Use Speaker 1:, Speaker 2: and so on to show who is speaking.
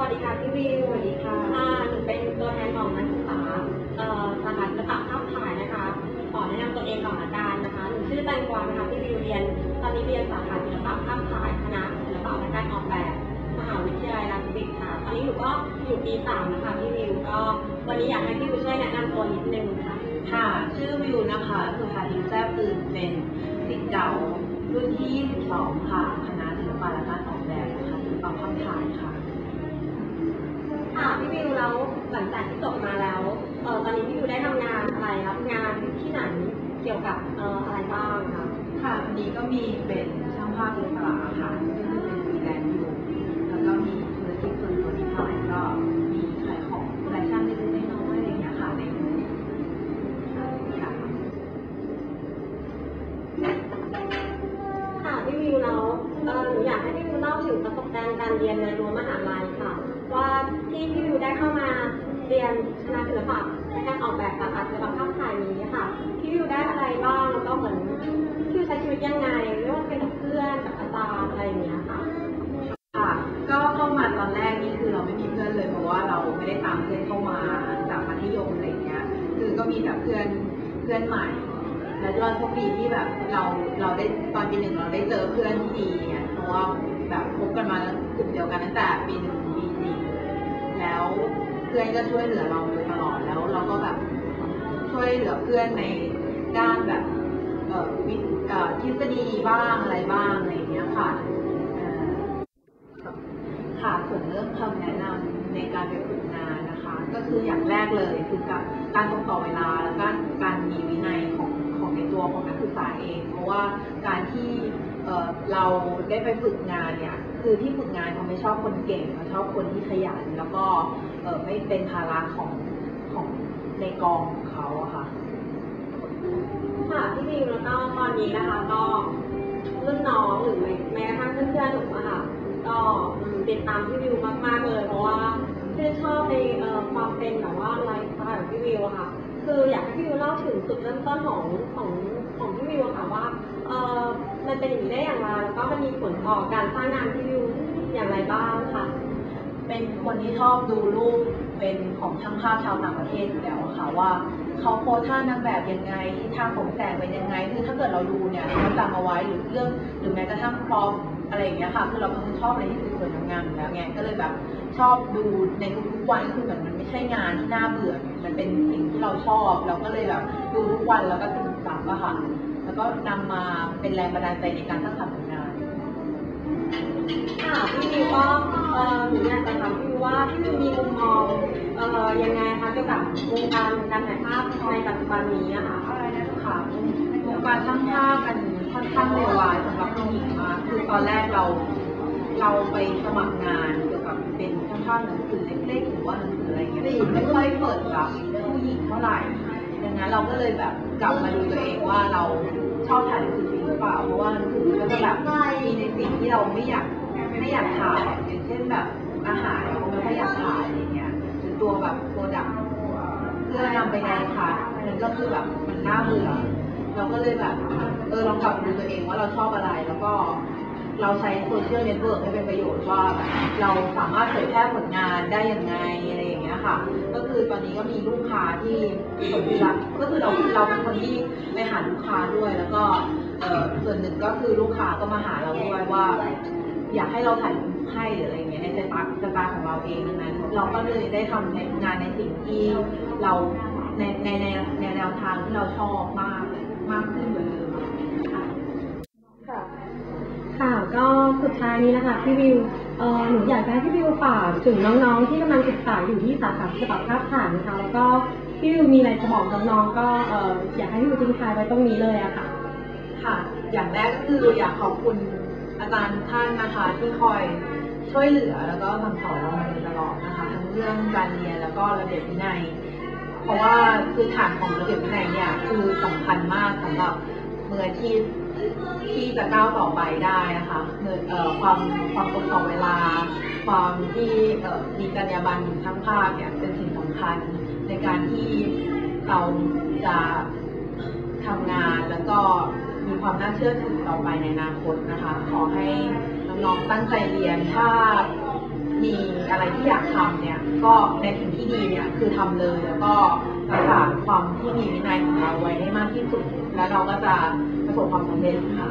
Speaker 1: วัสดีค่ะพี่วิว
Speaker 2: สวัสดีค่ะ
Speaker 1: ค่ะหนูเป็นตัวแทนของนักศึกษาเอ่อสาขาศิลปะภาพถ่ายนะคะ ขอแนะนำตัวเองก่อนละกันนะคะหนูชื่อแตงกวานะคะพี่วิวเรียนตอนนี้เรียนสาขาศิลปะภาพถ่ายคณะศิลปะและการออกแบบมหาวิทยาลัยรังสิตค่ะตอนนี้หนูก็อยู่ปีสามนะคะพี่วิวก็วันนี้อยากให้พี่วิวช่วยแนะนำตัวนิดนึงค่ะ
Speaker 2: ค่ะ ชื่อวิวนะคะสุภาทิพย์แซ่บตื่นเป็นศิษย์เก่ารุ่นที่22ค่ะคณะศิลปะและการ
Speaker 1: หลังจากที่จบมาแล้วเอ่อตอนนี้พี่วิวได้ทำงานอะไรรับงานที่ไหนเกี่ยวกับเอ่ออะไรบ้างคะ
Speaker 2: ค่ะวันนี้ก็มีเป็นช่างภาพศิลปะค่ะซึ่งเป็นฟรีแลนซ์อยู่แล้วก็มีธุรกิจส่วนตัวนิดหน่อยก็มีขายของแฟชั่นเล็กๆน้อยๆอะไรอย่างเงี้ยค่ะในค่ะ
Speaker 1: ค่ะพี่วิวแล้วเอ่อหนูอยากให้พี่วิวเล่าถึงประสบการณ์การเรียนในรั้วมหาลัยค่ะ ว่าที่พี่วิวได้เข้ามา เรียนคณะศิลปะและการออกแบบสาขาศิลปะภาพถ่ายนี้ค่ะ พี่วิวได้อะไรบ้างแล้วก็เหมือนพี่วิวใช้ชีวิตยังไงไม่ว่าจะเป็นกับเพื่อนกับอาจารย์อะไรอย่างเงี้ยค่ะ
Speaker 2: ค่ะ ก็เข้ามาตอนแรกนี่คือเราไม่มีเพื่อนเลยเพราะว่าเราไม่ได้ตามเพื่อนเข้ามาจากมัธยมอะไรเงี้ย คือก็มีแต่เพื่อนเพื่อนใหม่ แล้วเราโชคดีที่แบบเราเราได้ตอนปีหนึ่งเราได้เจอเพื่อนที่ดีเนี่ยเพราะว่าแบบคบกันมากลุ่มเดียวกันตั้งแต่ปีหนึ่งปี เพื่อนก็ช่วยเหลือเราโดยตลอดแล้ว เราก็แบบช่วยเหลือเพื่อนในด้านแบบเอ่อวิเอ่อทฤษฎีบ้างอะไรบ้างอะไรเงี้ยค่ะค่ะส่วนเรื่องคำแนะนำในการไปฝึกงานนะคะ ก็คืออย่างแรกเลยคือการการตรงต่อเวลาแล้วก็การมีวินัยของของในตัวของนักศึกษาเอง เพราะว่าการที่เอ่อเราได้ไปฝึกงานเนี่ยคือที่ฝึกงานเขาไม่ชอบคนเก่งเขาชอบคนที่ขยันแล้วก็ เออไม่เป็นภาระของของในกองของเขาอะค่ะ
Speaker 1: ค่ะพี่วิวแล้วก็ตอนนี้นะคะก็รุ่นน้องหรือแม้แม้กระทั่งเพื่อนๆหนูอะค่ะก็ติดตามพี่วิวมากๆเลย เพราะว่าชื่นชอบในเออความเป็นแบบว่าไลฟ์สไตล์ของพี่วิวอะค่ะ คืออยากให้พี่วิวเล่าถึงจุดเริ่มต้นของของของพี่วิวค่ะว่าเออมันเป็นอย่างนี้ได้อย่างไรแล้วก็มันมีผลต่อการสร้างงานพี่วิวอย่างไรบ้างค่ะ
Speaker 2: เป็นคนที่ชอบดูรูปเป็นของช่างภาพชาวต่างประเทศอยู่แล้วค่ะว่าเขาโพสท่านางแบบยังไงทิศทางของแสงเป็นยังไงคือถ้าเกิดเราดูเนี่ยเราจำเอาไว้หรือเรื่องหรือแม้กระทั่งพร็อพอะไรอย่างเงี้ยค่ะคือเราเป็นคนชอบอะไรที่สวยๆงามๆอยู่แล้วไงก็เลยแบบชอบดูในทุกๆวันคือเหมือนมันไม่ใช่งานที่น่าเบื่อมันเป็นสิ่งที่เราชอบเราก็เลยแบบดูทุกวันแล้วก็ซึมซับอะค่ะแล้วก็นำมาเป็นแรงบันดาลใจในการสร้างสรรค์ผลงาน
Speaker 1: ค่ะพี่วิวก็ เอ่อหนูอยากจะถามพี่วิวว่าพี่วิวมีมุมมองเอ่อยังไงคะเกี่ยวกับวงการการถ่ายภาพในปัจจุบันนี้อะค่ะ
Speaker 2: อะไรนะคะวงการช่างภาพมันค่อนข้างเลวร้ายสำหรับผู้หญิงมากคือตอนแรกเรา เราไปสมัครงานเกี่ยวกับเป็นช่างภาพหนังสือเล็กๆหรือว่าหนังสืออะไรเงี้ยไม่ค่อยเปิดรับผู้หญิงเท่าไหร่ดังนั้นเราก็เลยแบบกลับมาดูตัวเองว่าเราชอบถ่ายหนังสือจริงหรือเปล่าเพราะว่าหนังสือก็จะแบบมีในสิ่งที่เราไม่อยาก ไม่อยากถ่ายอย่างเช่นแบบอาหารเราไม่อยากถ่ายอะไรเงี้ยหรือตัวแบบโปรดักต์เพื่อนำไปในค่ะมันก็คือแบบมันน่าเบื่อเราก็เลยแบบเออลองกลับดูตัวเองว่าเราชอบอะไรแล้วก็เราใช้โซเชียลเน็ตเวิร์กให้เป็นประโยชน์ว่าแบบเราสามารถเผยแพร่ผลงานได้ยังไงอะไรอย่างเงี้ยค่ะ ก็คือตอนนี้ก็มีลูกค้าที่สนใจก็คือเราเราเป็นคนที่ไปหาลูกค้าด้วย แล้วก็เออส่วนหนึ่งก็คือลูกค้าก็มาหาเราด้วยว่า อยากให้เราถ่ายรูปให้หรืออะไรอย่างเงี้ยในสไตล์สไตล์ของเราเองดังนั้นเราก็เลยได้ทำในงานในสิ่งที่เราในในในในแนวทางที่เราชอบมากมากขึ้นกว่าเดิมอะค่ะ
Speaker 1: ค่ะค่ะก็สุดท้ายนี้นะคะพี่วิวเอ่อหนูอยากจะให้พี่วิวฝากถึงน้องๆ ที่กำลังศึกษาอยู่ที่สาขาศิลปะภาพถ่ายนะคะแล้วก็พี่วิวมีอะไรจะบอกน้องๆก็เอ่ออยากให้พี่วิวทิ้งท้ายไว้ตรงนี้เลยอะค่ะ
Speaker 2: ค่ะ อย่างแรกก็คืออยากขอบคุณ อาจารย์ท่านนะคะที่คอยช่วยเหลือแล้วก็สั่งสอนเรามาโดยตลอดนะคะทั้งเรื่องการเรียนแล้วก็ระเบียบวินัย เพราะว่าพื้นฐานของระเบียบวินัยเนี่ยคือสำคัญมากสำหรับมืออาชีพที่จะก้าวต่อไปได้นะคะเอ่อความความตรงต่อเวลา ความที่เอ่อมีจรรยาบรรณของช่างภาพเนี่ยเป็นสิ่งสำคัญในการที่เราจะทำงานแล้วก็ มีความน่าเชื่อถือต่อไปในอนาคตนะคะ ขอให้น้องๆตั้งใจเรียนถ้ามีอะไรที่อยากทำเนี่ย ก็ในสิ่งที่ดีเนี่ยคือทำเลยแล้วก็รักษาความที่มีวินัยของเราไว้ให้มากที่สุด แล้วเราก็จะประสบความสำเร็จค่ะ